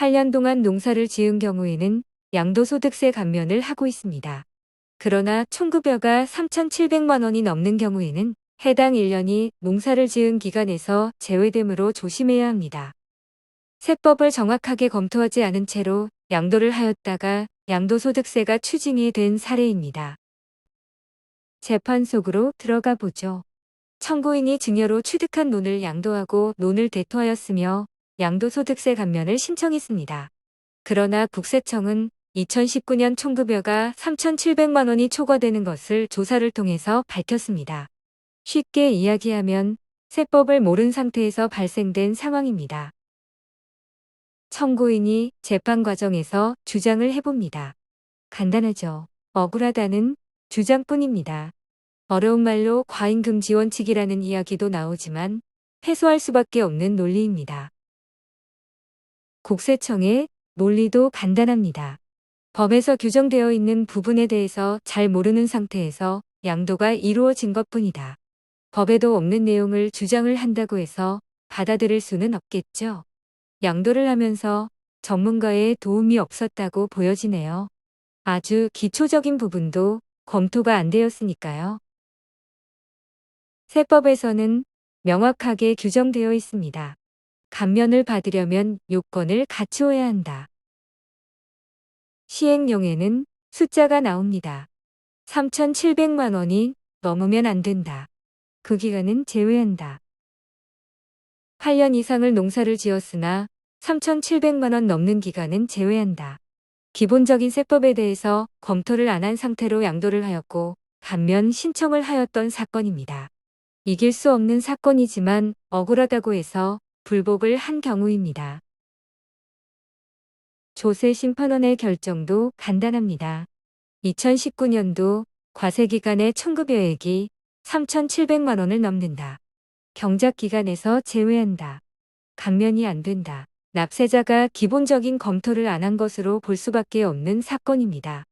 8년 동안 농사를 지은 경우에는 양도소득세 감면을 하고 있습니다. 그러나 총급여가 3,700만 원이 넘는 경우에는 해당 1년이 농사를 지은 기간에서 제외되므로 조심해야 합니다. 세법을 정확하게 검토하지 않은 채로 양도를 하였다가 양도소득세가 추징이 된 사례입니다. 재판 속으로 들어가 보죠. 청구인이 증여로 취득한 논을 양도하고 논을 대토하였으며 양도소득세 감면을 신청했습니다. 그러나 국세청은 2019년 총급여가 3,700만 원이 초과되는 것을 조사를 통해서 밝혔습니다. 쉽게 이야기하면 세법을 모른 상태에서 발생된 상황입니다. 청구인이 재판 과정에서 주장을 해봅니다. 간단하죠. 억울하다는 주장뿐입니다. 어려운 말로 과잉금지 원칙이라는 이야기도 나오지만 해소할 수밖에 없는 논리입니다. 국세청의 논리도 간단합니다. 법에서 규정되어 있는 부분에 대해서 잘 모르는 상태에서 양도가 이루어진 것 뿐이다. 법에도 없는 내용을 주장을 한다고 해서 받아들일 수는 없겠죠. 양도를 하면서 전문가의 도움이 없었다고 보여지네요. 아주 기초적인 부분도 검토가 안 되었으니까요. 세법에서는 명확하게 규정되어 있습니다. 감면을 받으려면 요건을 갖추어야 한다. 시행령에는 숫자가 나옵니다. 3,700만 원이 넘으면 안 된다. 그 기간은 제외한다. 8년 이상을 농사를 지었으나 3,700만 원 넘는 기간은 제외한다. 기본적인 세법에 대해서 검토를 안 한 상태로 양도를 하였고 감면 신청을 하였던 사건입니다. 이길 수 없는 사건이지만 억울하다고 해서 불복을 한 경우입니다. 조세 심판원의 결정도 간단합니다. 2019년도 과세 기간의 청급여액이 3,700만 원을 넘는다. 경작 기간에서 제외한다. 감면이 안 된다. 납세자가 기본적인 검토를 안 한 것으로 볼 수밖에 없는 사건입니다.